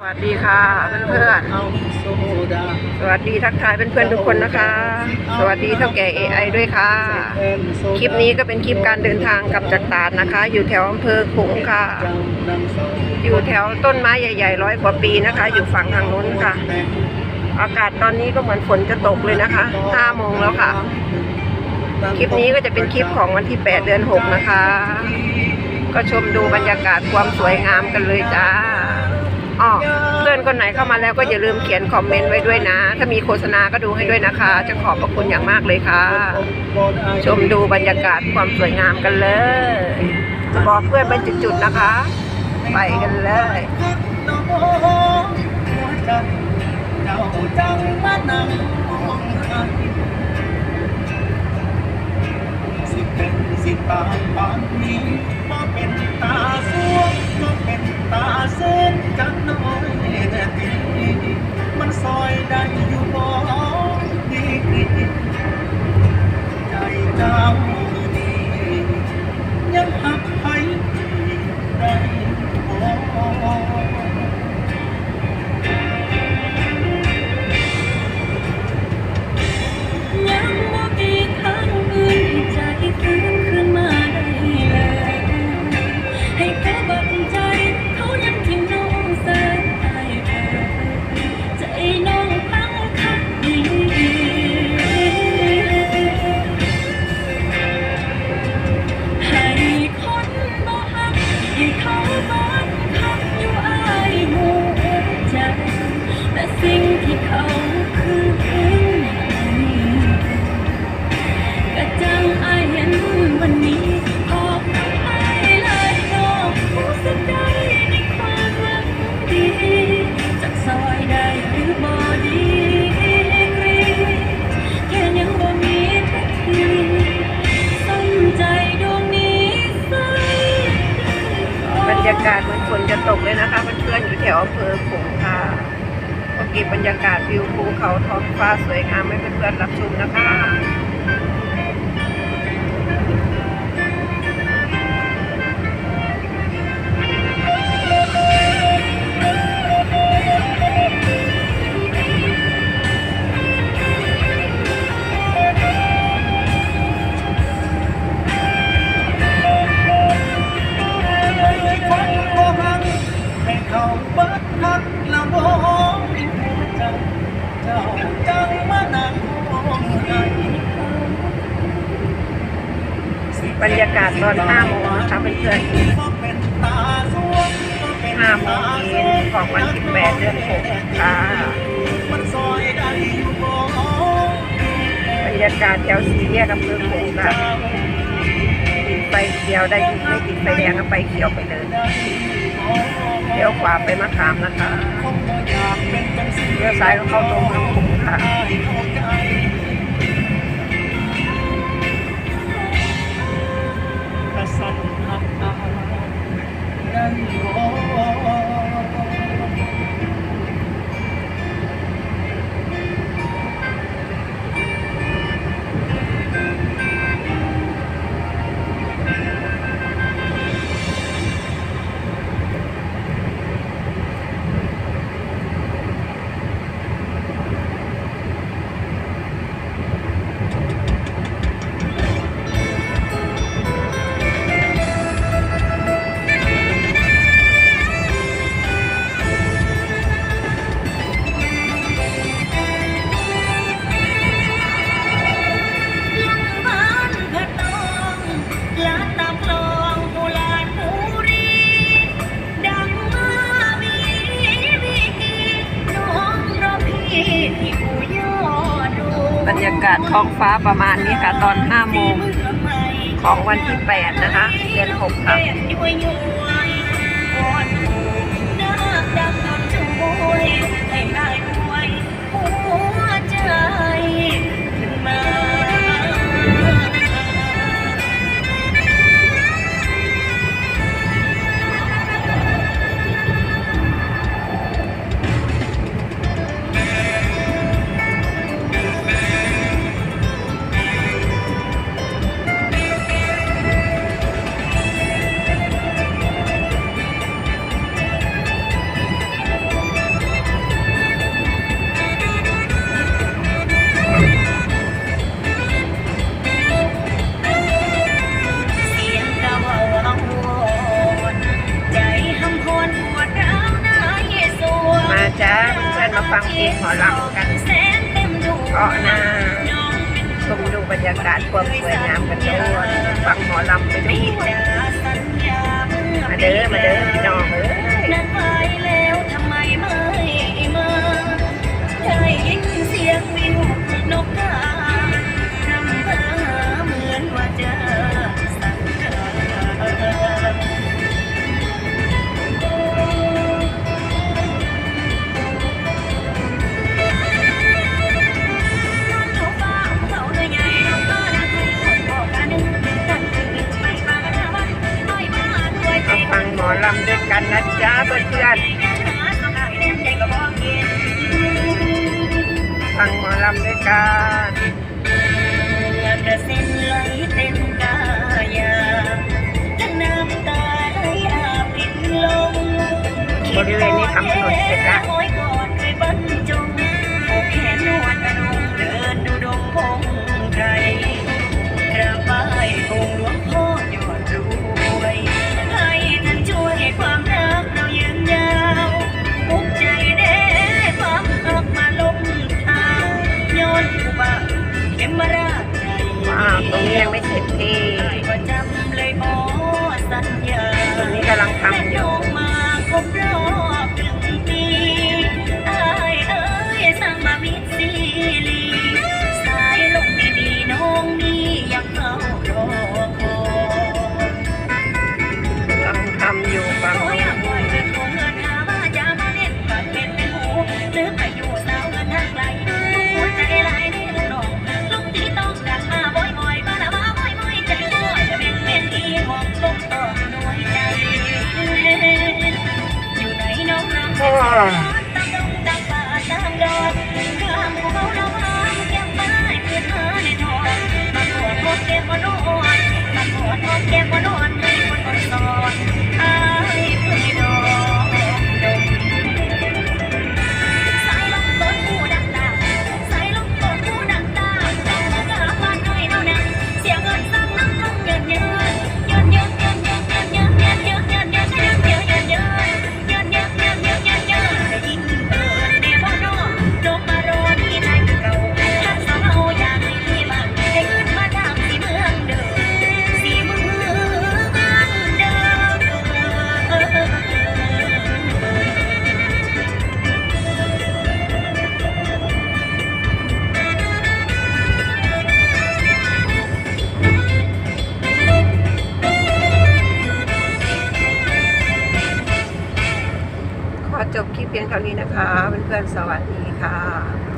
สวัสดีค่ะเพื่อนๆสวัสดีทักทายเพื่อนๆทุกคนนะคะ สวัสดีเท่าแก่ AI ด้วยค่ะ คลิปนี้ก็เป็นคลิปการเดินทางกับจากรตราดนะคะ อยู่แถวอำเภอขุงค่ะ อยู่แถวต้นไม้ใหญ่ๆร้อยกว่าปีนะคะ อยู่ฝั่งทางนู้นค่ะ อากาศตอนนี้ก็เหมือนฝนจะตกเลยนะคะ5โมงแล้วค่ะ คลิปนี้ก็จะเป็นคลิปของวันที่ 8 เดือน 6 นะคะ ก็ชมดูบรรยากาศความสวยงามกันเลยจ้า อ๋อเพื่อนคนไหนเข้ามาแล้วก็อย่าลืมเขียนคอมเมนต์ไว้ด้วยนะ ถ้ามีโฆษณาก็ดูให้ด้วยนะคะ จะขอบพระคุณอย่างมากเลยค่ะ ชมดูบรรยากาศความสวยงามกันเลยบอกเพื่อนเป็นจุดๆนะคะ ไปกันเลยสิเป็นสิปานปานนี้มาเป็นตาสวง มาเป็นตาเส้นกันน้อยแต่ทีมันซอยได้ วอำเภอขงค่ะก็เก็บบรรยากาศวิวภูเขาท้องฟ้าสวยงามให้เพื่อนๆรับชมนะคะ บรรยากาศตอน5โมงนะคะเพื่อนบ่เป็นตาสวงบ่เป็นๆ5โมงเย็นของวันที่8เดือน6ค่ะบรรยากาศแถวสีแยกอำเภอขงค่ะติดไฟเขียวได้ยินไม่ติดไฟแดงก็ไปเขียวไปเลยเลี้ยวขวาไปมะขามนะคะเป็นจังซี่เลี้ยวซ้ายก็เข้าตรงเมืองขงค่ะ บราณบุรีดังมามีวิธีน้องรอพี่ที่อู่ยอดดูบรรยากาศท้องฟ้าประมาณนี้ค่ะ ตอน 5 โมง ของวันที่ 8 นะคะ เดือน 6 ค่ะ มาฟังเพลงหมอลำกันเพาะนะชมดูบรรยากาศความสวยงามกันด้วยฟังหมอลำไปด้วยมาเด้อมาเด้อ พื่อนฟังหมอลำด้วยกันเซ็ลงบริเวณนี้ทำถนนเสร็จแล้ว ท่านี้นะคะเพื่อนๆสวัสดีค่ะ